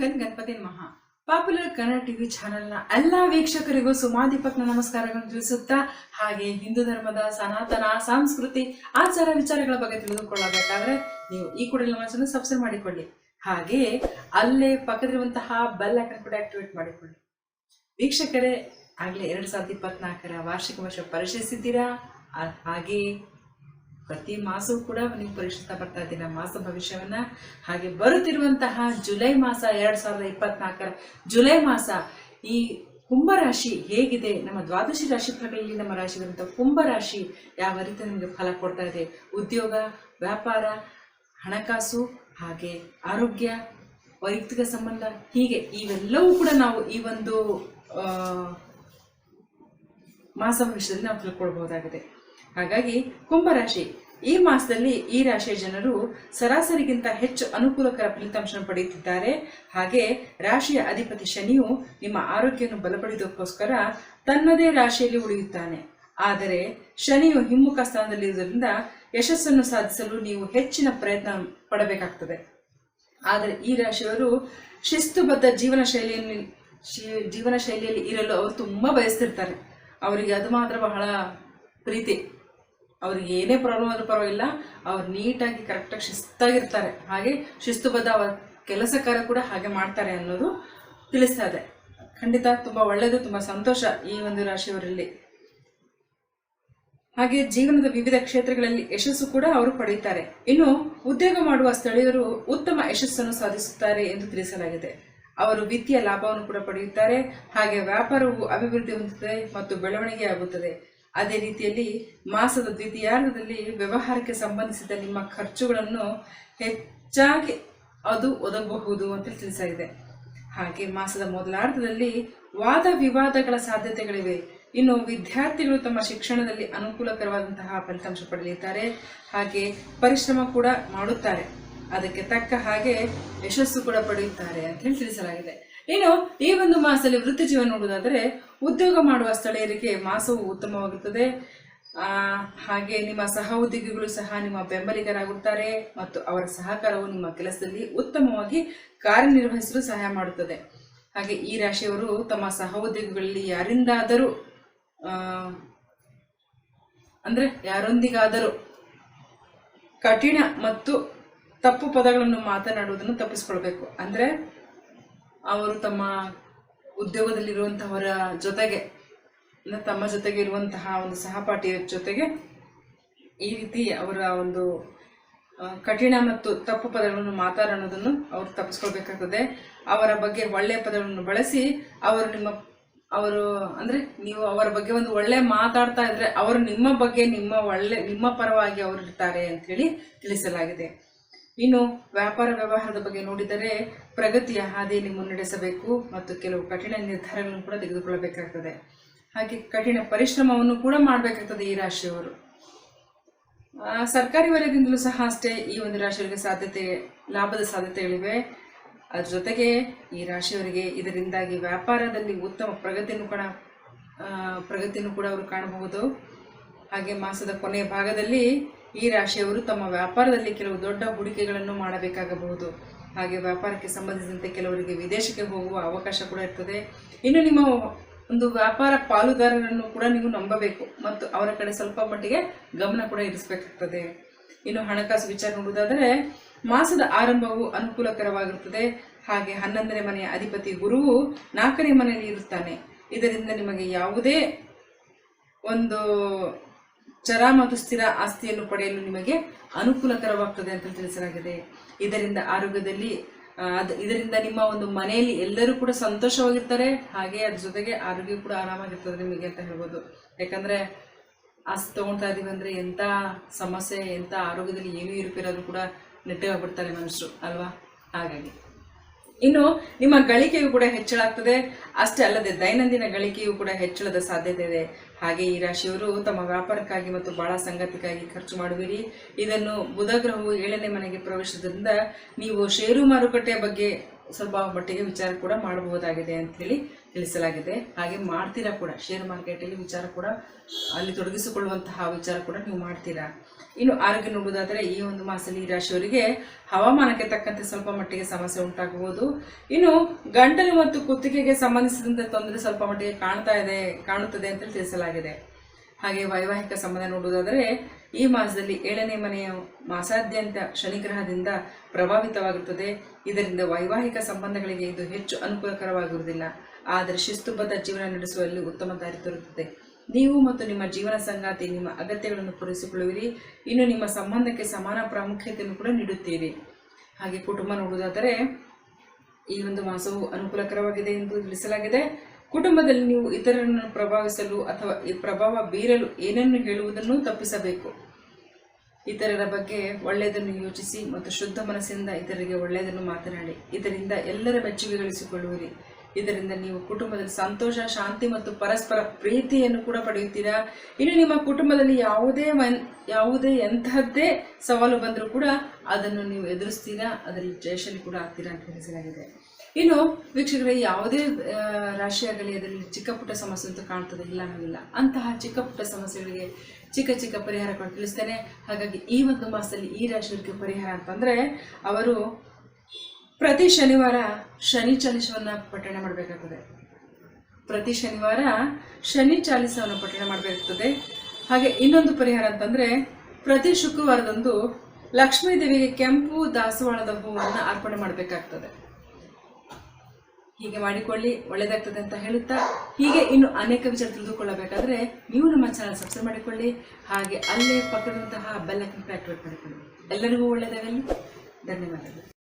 Gun Ganapati ಮಹಾ popular Kannada TV ಚಾನೆಲ್ನ ಎಲ್ಲ ವೀಕ್ಷಕರಿಗೂ ಸುಮಾದೀಪಕ್ನ ನಮಸ್ಕಾರಗಳನ್ನು ತಿಳಿಸುತ್ತಾ, ಹಾಗೆ ಹಿಂದೂ ಧರ್ಮದ ಸನಾತನ, ಸಂಸ್ಕೃತಿ, ಆಚಾರ ವಿಚಾರಗಳ ಬಗ್ಗೆ ತಿಳಿದುಕೊಳ್ಳಬೇಕಾದ್ರೆ ನೀವು ಈ ಕೂಡಲೇ ಮನಸ್ಸನ್ನು ಸಬ್ಸ್ಕ್ರೈಬ್ ಮಾಡಿಕೊಳ್ಳಿ. ಹಾಗೆ ಅಲ್ಲೇ ಪಕ್ಕದಿರುವಂತಹ ಬೆಲ್ ಐಕನ್ ಕೂಡ ಆಕ್ಟಿವೇಟ್ ಮಾಡಿಕೊಳ್ಳಿ. ವೀಕ್ಷಕರೇ, ಆಗಲೇ ಎರಡು ಸಾವಿರದ ಇಪ್ಪತ್ನಾಲ್ಕರ ವಾರ್ಷಿಕ ವರ್ಷ ಪರಿಶೀಲಿಸಿದ್ದೀರಾ ಹಾಗೆ ಪ್ರತಿ ಮಾಸವೂ ಕೂಡ ನೀವು ಪರೀಕ್ಷಿಸ್ತಾ ಬರ್ತಾ ಇದ್ದೀರ? ಮಾಸ ಭವಿಷ್ಯವನ್ನ ಹಾಗೆ ಬರುತ್ತಿರುವಂತಹ ಜುಲೈ ಮಾಸ ಎರಡ್ ಸಾವಿರದ ಇಪ್ಪತ್ನಾಲ್ಕರ ಜುಲೈ ಮಾಸ ಈ ಕುಂಭರಾಶಿ ಹೇಗಿದೆ? ನಮ್ಮ ದ್ವಾದಶಿ ರಾಶಿ ಫಲಗಳಲ್ಲಿ ನಮ್ಮ ರಾಶಿ ಕುಂಭ ಕುಂಭರಾಶಿ ಯಾವ ರೀತಿ ನಿಮಗೆ ಫಲ ಕೊಡ್ತಾ ಇದೆ? ಉದ್ಯೋಗ, ವ್ಯಾಪಾರ, ಹಣಕಾಸು ಹಾಗೆ ಆರೋಗ್ಯ, ವೈಯಕ್ತಿಕ ಸಂಬಂಧ ಹೀಗೆ ಇವೆಲ್ಲವೂ ಕೂಡ ನಾವು ಈ ಒಂದು ಮಾಸ ಭವಿಷ್ಯದಲ್ಲಿ ನಾವು ತಿಳ್ಕೊಳ್ಬಹುದಾಗಿದೆ. ಹಾಗಾಗಿ ಕುಂಭರಾಶಿ ಈ ಮಾಸದಲ್ಲಿ ಈ ರಾಶಿಯ ಜನರು ಸರಾಸರಿಗಿಂತ ಹೆಚ್ಚು ಅನುಕೂಲಕರ ಫಲಿತಾಂಶ ಪಡೆಯುತ್ತಿದ್ದಾರೆ. ಹಾಗೆ ರಾಶಿಯ ಅಧಿಪತಿ ಶನಿಯು ನಿಮ್ಮ ಆರೋಗ್ಯವನ್ನು ಬಲಪಡಿದಕ್ಕೋಸ್ಕರ ತನ್ನದೇ ರಾಶಿಯಲ್ಲಿ ಉಳಿಯುತ್ತಾನೆ. ಆದರೆ ಶನಿಯು ಹಿಮ್ಮುಖ ಸ್ಥಾನದಲ್ಲಿರುವುದರಿಂದ ಯಶಸ್ಸನ್ನು ಸಾಧಿಸಲು ನೀವು ಹೆಚ್ಚಿನ ಪ್ರಯತ್ನ ಪಡಬೇಕಾಗ್ತದೆ. ಆದರೆ ಈ ರಾಶಿಯವರು ಶಿಸ್ತುಬದ್ಧ ಜೀವನ ಶೈಲಿಯಲ್ಲಿ ಜೀವನ ಶೈಲಿಯಲ್ಲಿ ಇರಲು ಅವರು ತುಂಬ ಬಯಸ್ತಿರ್ತಾರೆ. ಅವರಿಗೆ ಅದು ಮಾತ್ರ ಬಹಳ ಪ್ರೀತಿ. ಅವ್ರಿಗೆ ಏನೇ ಪ್ರಾಬ್ಲಮ್ ಆದ್ರೂ ಪರವಾಗಿಲ್ಲ, ಅವ್ರು ನೀಟಾಗಿ ಕರೆಕ್ಟಾಗಿ ಶಿಸ್ತಾಗಿರ್ತಾರೆ. ಹಾಗೆ ಶಿಸ್ತುಬದ್ಧ ಅವರ ಕೆಲಸ ಕೂಡ ಹಾಗೆ ಮಾಡ್ತಾರೆ ಅನ್ನೋದು ತಿಳಿಸ್ತಾ ಇದೆ. ಖಂಡಿತ ತುಂಬ ಒಳ್ಳೆಯದು ತುಂಬ ಸಂತೋಷ ಈ ಒಂದು ರಾಶಿಯವರಲ್ಲಿ. ಹಾಗೆ ಜೀವನದ ವಿವಿಧ ಕ್ಷೇತ್ರಗಳಲ್ಲಿ ಯಶಸ್ಸು ಕೂಡ ಅವರು ಪಡೆಯುತ್ತಾರೆ. ಇನ್ನು ಉದ್ಯೋಗ ಮಾಡುವ ಸ್ಥಳೀಯರು ಉತ್ತಮ ಯಶಸ್ಸನ್ನು ಸಾಧಿಸುತ್ತಾರೆ ಎಂದು ತಿಳಿಸಲಾಗಿದೆ. ಅವರು ವಿತ್ತೀಯ ಲಾಭವನ್ನು ಕೂಡ ಪಡೆಯುತ್ತಾರೆ. ಹಾಗೆ ವ್ಯಾಪಾರವು ಅಭಿವೃದ್ಧಿ ಹೊಂದುತ್ತದೆ ಮತ್ತು ಬೆಳವಣಿಗೆ ಆಗುತ್ತದೆ. ಅದೇ ರೀತಿಯಲ್ಲಿ ಮಾಸದ ದ್ವಿತೀಯಾರ್ಧದಲ್ಲಿ ವ್ಯವಹಾರಕ್ಕೆ ಸಂಬಂಧಿಸಿದ ನಿಮ್ಮ ಖರ್ಚುಗಳನ್ನು ಹೆಚ್ಚಾಗಿ ಅದು ಒದಗಬಹುದು ಅಂತ ತಿಳಿಸಲಾಗಿದೆ ಹಾಗೆ ಮಾಸದ ಮೊದಲಾರ್ಧದಲ್ಲಿ ವಾದ ವಿವಾದಗಳ ಸಾಧ್ಯತೆಗಳಿವೆ. ಇನ್ನು ವಿದ್ಯಾರ್ಥಿಗಳು ತಮ್ಮ ಶಿಕ್ಷಣದಲ್ಲಿ ಅನುಕೂಲಕರವಾದಂತಹ ಫಲಿತಾಂಶ ಪಡೆಯುತ್ತಾರೆ ಹಾಗೆ ಪರಿಶ್ರಮ ಕೂಡ ಮಾಡುತ್ತಾರೆ. ಅದಕ್ಕೆ ತಕ್ಕ ಹಾಗೆ ಯಶಸ್ಸು ಕೂಡ ಪಡೆಯುತ್ತಾರೆ ಅಂತ ಹೇಳಿ ತಿಳಿಸಲಾಗಿದೆ. ಇನ್ನು ಈ ಒಂದು ಮಾಸದಲ್ಲಿ ವೃತ್ತಿ ಜೀವನ ನೋಡುವುದಾದರೆ ಉದ್ಯೋಗ ಮಾಡುವ ಸ್ಥಳೀಯರಿಗೆ ಮಾಸವು ಉತ್ತಮವಾಗುತ್ತದೆ. ಹಾಗೆ ನಿಮ್ಮ ಸಹ ಉದ್ಯೋಗಿಗಳು ಸಹ ನಿಮ್ಮ ಬೆಂಬಲಿಗರಾಗುತ್ತಾರೆ ಮತ್ತು ಅವರ ಸಹಕಾರವು ನಿಮ್ಮ ಕೆಲಸದಲ್ಲಿ ಉತ್ತಮವಾಗಿ ಕಾರ್ಯನಿರ್ವಹಿಸಲು ಸಹಾಯ ಮಾಡುತ್ತದೆ. ಹಾಗೆ ಈ ರಾಶಿಯವರು ತಮ್ಮ ಸಹೋದ್ಯೋಗಿಗಳಲ್ಲಿ ಯಾರಿಂದಾದರೂ ಅಂದ್ರೆ ಯಾರೊಂದಿಗಾದರೂ ಕಠಿಣ ಮತ್ತು ತಪ್ಪು ಪದಗಳನ್ನು ಮಾತನಾಡುವುದನ್ನು ತಪ್ಪಿಸ್ಕೊಳ್ಬೇಕು. ಅಂದ್ರೆ ಅವರು ತಮ್ಮ ಉದ್ಯೋಗದಲ್ಲಿರುವಂತಹವರ ಜೊತೆಗೆ ತಮ್ಮ ಜೊತೆಗೆ ಇರುವಂತಹ ಒಂದು ಸಹಪಾಠಿಯ ಜೊತೆಗೆ ಈ ರೀತಿ ಅವರ ಒಂದು ಕಠಿಣ ಮತ್ತು ತಪ್ಪು ಪದಗಳನ್ನು ಮಾತಾಡೋದನ್ನು ಅವರು ತಪ್ಪಿಸ್ಕೊಳ್ಬೇಕಾಗ್ತದೆ. ಅವರ ಬಗ್ಗೆ ಒಳ್ಳೆಯ ಪದಗಳನ್ನು ಬಳಸಿ ಅವರು ನಿಮ್ಮ, ಅವರು ಅಂದ್ರೆ ನೀವು ಅವರ ಬಗ್ಗೆ ಒಂದು ಒಳ್ಳೆ ಮಾತಾಡ್ತಾ ಇದ್ರೆ ಅವರು ನಿಮ್ಮ ಬಗ್ಗೆ ನಿಮ್ಮ ಒಳ್ಳೆ, ನಿಮ್ಮ ಪರವಾಗಿ ಅವರು ಇರ್ತಾರೆ ಅಂತ ಹೇಳಿ ತಿಳಿಸಲಾಗಿದೆ. ಇನ್ನು ವ್ಯಾಪಾರ ವ್ಯವಹಾರದ ಬಗ್ಗೆ ನೋಡಿದರೆ ಪ್ರಗತಿಯ ಹಾದಿಯಲ್ಲಿ ಮುನ್ನಡೆಸಬೇಕು ಮತ್ತು ಕೆಲವು ಕಠಿಣ ನಿರ್ಧಾರಗಳನ್ನು ಕೂಡ ತೆಗೆದುಕೊಳ್ಳಬೇಕಾಗ್ತದೆ. ಹಾಗೆ ಕಠಿಣ ಪರಿಶ್ರಮವನ್ನು ಕೂಡ ಮಾಡಬೇಕಾಗ್ತದೆ ಈ ರಾಶಿಯವರು. ಸರ್ಕಾರಿ ವಲಯದಿಂದಲೂ ಸಹ ಅಷ್ಟೇ ಈ ಒಂದು ರಾಶಿಯವರಿಗೆ ಸಾಧ್ಯತೆ, ಲಾಭದ ಸಾಧ್ಯತೆಗಳಿವೆ. ಅದ್ರ ಜೊತೆಗೆ ಈ ರಾಶಿಯವರಿಗೆ ಇದರಿಂದಾಗಿ ವ್ಯಾಪಾರದಲ್ಲಿ ಉತ್ತಮ ಪ್ರಗತಿಯನ್ನು ಕೂಡ ಪ್ರಗತಿಯನ್ನು ಕೂಡ ಅವರು ಕಾಣಬಹುದು. ಹಾಗೆ ಮಾಸದ ಕೊನೆಯ ಭಾಗದಲ್ಲಿ ಈ ರಾಶಿಯವರು ತಮ್ಮ ವ್ಯಾಪಾರದಲ್ಲಿ ಕೆಲವು ದೊಡ್ಡ ಹೂಡಿಕೆಗಳನ್ನು ಮಾಡಬೇಕಾಗಬಹುದು. ಹಾಗೆ ವ್ಯಾಪಾರಕ್ಕೆ ಸಂಬಂಧಿಸಿದಂತೆ ಕೆಲವರಿಗೆ ವಿದೇಶಕ್ಕೆ ಹೋಗುವ ಅವಕಾಶ ಕೂಡ ಇರ್ತದೆ. ಇನ್ನು ನಿಮ್ಮ ಒಂದು ವ್ಯಾಪಾರ ಪಾಲುದಾರರನ್ನು ಕೂಡ ನೀವು ನಂಬಬೇಕು ಮತ್ತು ಅವರ ಕಡೆ ಸ್ವಲ್ಪ ಮಟ್ಟಿಗೆ ಗಮನ ಕೂಡ ಇರಿಸಬೇಕಾಗ್ತದೆ. ಇನ್ನು ಹಣಕಾಸು ವಿಚಾರ ನೋಡುವುದಾದರೆ, ಮಾಸದ ಆರಂಭವು ಅನುಕೂಲಕರವಾಗಿರುತ್ತದೆ. ಹಾಗೆ ಹನ್ನೊಂದನೇ ಮನೆಯ ಅಧಿಪತಿ ಗುರುವು ನಾಲ್ಕನೇ ಮನೆಯಲ್ಲಿ ಇರುತ್ತಾನೆ. ಇದರಿಂದ ನಿಮಗೆ ಯಾವುದೇ ಒಂದು ಚರ ಮತ್ತು ಸ್ಥಿರ ಆಸ್ತಿಯನ್ನು ಪಡೆಯಲು ನಿಮಗೆ ಅನುಕೂಲಕರವಾಗ್ತದೆ ಅಂತ ತಿಳಿಸಲಾಗಿದೆ. ಇದರಿಂದ ಆರೋಗ್ಯದಲ್ಲಿ ಅದು, ಇದರಿಂದ ನಿಮ್ಮ ಒಂದು ಮನೆಯಲ್ಲಿ ಎಲ್ಲರೂ ಕೂಡ ಸಂತೋಷವಾಗಿರ್ತಾರೆ. ಹಾಗೆ ಅದ್ರ ಜೊತೆಗೆ ಆರೋಗ್ಯ ಕೂಡ ಆರಾಮಾಗಿರ್ತದೆ ನಿಮಗೆ ಅಂತ ಹೇಳ್ಬೋದು. ಯಾಕಂದ್ರೆ ಆಸ್ತಿ ತಗೊಳ್ತಾ ಇದೀವಿ ಅಂದ್ರೆ ಎಂಥ ಸಮಸ್ಯೆ ಎಂಥ ಆರೋಗ್ಯದಲ್ಲಿ ಏನೂ ಇರುಪಿರೋದು ಕೂಡ ನೆಟ್ಟಗಾಗ್ಬಿಡ್ತಾರೆ ಮನುಷ್ಯರು, ಅಲ್ವಾ? ಹಾಗಾಗಿ. ಇನ್ನು ನಿಮ್ಮ ಗಳಿಕೆಯು ಕೂಡ ಹೆಚ್ಚಳ ಆಗ್ತದೆ ಅಷ್ಟೇ ಅಲ್ಲದೆ ದೈನಂದಿನ ಗಳಿಕೆಯು ಕೂಡ ಹೆಚ್ಚಳದ ಸಾಧ್ಯತೆ ಇದೆ. ಹಾಗೆ ಈ ರಾಶಿಯವರು ತಮ್ಮ ವ್ಯಾಪಾರಕ್ಕಾಗಿ ಮತ್ತು ಬಹಳ ಸಂಗತಿಗಾಗಿ ಖರ್ಚು ಮಾಡುವಿರಿ. ಇದನ್ನು ಬುಧ ಗ್ರಹವು ಏಳನೇ ಮನೆಗೆ ಪ್ರವೇಶದಿಂದ ನೀವು ಷೇರು ಮಾರುಕಟ್ಟೆಯ ಬಗ್ಗೆ ಸ್ವಲ್ಪ ಮಟ್ಟಿಗೆ ವಿಚಾರ ಕೂಡ ಮಾಡಬಹುದಾಗಿದೆ ಅಂತ ಹೇಳಿ ತಿಳಿಸಲಾಗಿದೆ. ಹಾಗೆ ಮಾಡ್ತೀರಾ ಕೂಡ ಶೇರ್ ಮಾರ್ಕೆಟಲ್ಲಿ ವಿಚಾರ ಕೂಡ, ಅಲ್ಲಿ ತೊಡಗಿಸಿಕೊಳ್ಳುವಂತಹ ವಿಚಾರ ಕೂಡ ನೀವು ಮಾಡ್ತೀರಾ? ಇನ್ನು ಆರೋಗ್ಯ ನೋಡುವುದಾದರೆ ಈ ಒಂದು ಮಾಸದಲ್ಲಿ ಈ ರಾಶಿಯವರಿಗೆ ಹವಾಮಾನಕ್ಕೆ ತಕ್ಕಂತೆ ಸ್ವಲ್ಪ ಮಟ್ಟಿಗೆ ಸಮಸ್ಯೆ ಉಂಟಾಗಬಹುದು. ಇನ್ನು ಗಂಟಲು ಮತ್ತು ಕುತ್ತಿಗೆಗೆ ಸಂಬಂಧಿಸಿದಂತೆ ತೊಂದರೆ ಸ್ವಲ್ಪ ಮಟ್ಟಿಗೆ ಕಾಣ್ತಾ ಇದೆ, ಕಾಣುತ್ತದೆ ಅಂತ ತಿಳಿಸಲಾಗಿದೆ. ಹಾಗೆ ವೈವಾಹಿಕ ಸಂಬಂಧ ನೋಡುವುದಾದರೆ ಈ ಮಾಸದಲ್ಲಿ ಏಳನೇ ಮನೆಯ ಮಾಸಾದ್ಯಂತ ಶನಿಗ್ರಹದಿಂದ ಪ್ರಭಾವಿತವಾಗಿರುತ್ತದೆ. ಇದರಿಂದ ವೈವಾಹಿಕ ಸಂಬಂಧಗಳಿಗೆ ಇದು ಹೆಚ್ಚು ಅನುಕೂಲಕರವಾಗಿರುವುದಿಲ್ಲ. ಆದರೆ ಶಿಸ್ತುಬದ್ಧ ಜೀವನ ನಡೆಸುವಲ್ಲಿ ಉತ್ತಮ ದಾರಿ ತೋರುತ್ತದೆ. ನೀವು ಮತ್ತು ನಿಮ್ಮ ಜೀವನ ಸಂಗಾತಿ ನಿಮ್ಮ ಅಗತ್ಯಗಳನ್ನು ಪೂರೈಸಿಕೊಳ್ಳುವಿರಿ. ಇನ್ನು ನಿಮ್ಮ ಸಂಬಂಧಕ್ಕೆ ಸಮಾನ ಪ್ರಾಮುಖ್ಯತೆಯನ್ನು ಕೂಡ ನೀಡುತ್ತೀರಿ. ಹಾಗೆ ಕುಟುಂಬ ನೋಡುವುದಾದರೆ ಈ ಒಂದು ಮಾಸವು ಅನುಕೂಲಕರವಾಗಿದೆ ಎಂದು ತಿಳಿಸಲಾಗಿದೆ. ಕುಟುಂಬದಲ್ಲಿ ನೀವು ಇತರರನ್ನು ಪ್ರಭಾವಿಸಲು ಅಥವಾ ಪ್ರಭಾವ ಬೀರಲು ಏನನ್ನು ಹೇಳುವುದನ್ನು ತಪ್ಪಿಸಬೇಕು. ಇತರರ ಬಗ್ಗೆ ಒಳ್ಳೆಯದನ್ನು ಯೋಚಿಸಿ ಮತ್ತು ಶುದ್ಧ ಮನಸ್ಸಿಂದ ಇತರರಿಗೆ ಒಳ್ಳೆಯದನ್ನು ಮಾತನಾಡಿ. ಇದರಿಂದ ಎಲ್ಲರ ಮೆಚ್ಚುಗೆ ಗಳಿಸಿಕೊಳ್ಳುವಿರಿ ಇದರಿಂದ ನೀವು ಕುಟುಂಬದಲ್ಲಿ ಸಂತೋಷ, ಶಾಂತಿ ಮತ್ತು ಪರಸ್ಪರ ಪ್ರೀತಿಯನ್ನು ಕೂಡ ಪಡೆಯುತ್ತೀರಾ? ಇನ್ನು ನಿಮ್ಮ ಕುಟುಂಬದಲ್ಲಿ ಯಾವುದೇ ಮನ್, ಯಾವುದೇ ಎಂತಹದ್ದೇ ಸವಾಲು ಬಂದರೂ ಕೂಡ ಅದನ್ನು ನೀವು ಎದುರಿಸ್ತೀರಾ? ಅದರಲ್ಲಿ ಜಯಶಲಿ ಕೂಡ ಆಗ್ತೀರಾ ಅಂತ ತಿಳಿಸಲಾಗಿದೆ. ಇನ್ನು ವೀಕ್ಷಕರೇ, ಯಾವುದೇ ರಾಶಿಯಾಗಲಿ ಅದರಲ್ಲಿ ಚಿಕ್ಕ ಪುಟ್ಟ ಸಮಸ್ಯೆ ಅಂತೂ ಕಾಣ್ತದೆ, ಇಲ್ಲ ಅನ್ನೋದಿಲ್ಲ ಅಂತಹ ಚಿಕ್ಕ ಪುಟ್ಟ ಸಮಸ್ಯೆಗಳಿಗೆ ಚಿಕ್ಕ ಚಿಕ್ಕ ಪರಿಹಾರಗಳು ತಿಳಿಸ್ತೇನೆ. ಹಾಗಾಗಿ ಈ ಒಂದು ಮಾಸದಲ್ಲಿ ಈ ರಾಶಿಯವರಿಗೆ ಪರಿಹಾರ ಅಂತಂದರೆ, ಅವರು ಪ್ರತಿ ಶನಿವಾರ ಶನಿ ಚಾಲಿಸವನ್ನು ಪಠಣ ಮಾಡಬೇಕಾಗ್ತದೆ. ಪ್ರತಿ ಶನಿವಾರ ಶನಿ ಚಾಲಿಸವನ್ನು ಪಠಣ ಮಾಡಬೇಕಾಗ್ತದೆ. ಹಾಗೆ ಇನ್ನೊಂದು ಪರಿಹಾರ ಅಂತಂದರೆ, ಪ್ರತಿ ಶುಕ್ರವಾರದಂದು ಲಕ್ಷ್ಮೀ ದೇವಿಗೆ ಕೆಂಪು ದಾಸವಾಳದ ಹೂವನ್ನು ಅರ್ಪಣೆ ಮಾಡಬೇಕಾಗ್ತದೆ. ಹೀಗೆ ಮಾಡಿಕೊಳ್ಳಿ ಒಳ್ಳೆಯದಾಗ್ತದೆ ಅಂತ ಹೇಳುತ್ತಾ, ಹೀಗೆ ಇನ್ನು ಅನೇಕ ವಿಚಾರ ತಿಳಿದುಕೊಳ್ಳಬೇಕಾದ್ರೆ ನೀವು ನಮ್ಮ ಚಾನಲ್ ಸಬ್ಸ್ಕ್ರೈಬ್ ಮಾಡಿಕೊಳ್ಳಿ, ಹಾಗೆ ಅಲ್ಲೇ ಪಕ್ಕದಂತಹ ಬೆಲ್ಲಕ್ಕೆ ಆಕ್ಟಿವೇಟ್ ಮಾಡಿಕೊಳ್ಳಿ. ಎಲ್ಲರಿಗೂ ಒಳ್ಳೆಯದಾಗಲಿ. ಧನ್ಯವಾದಗಳು.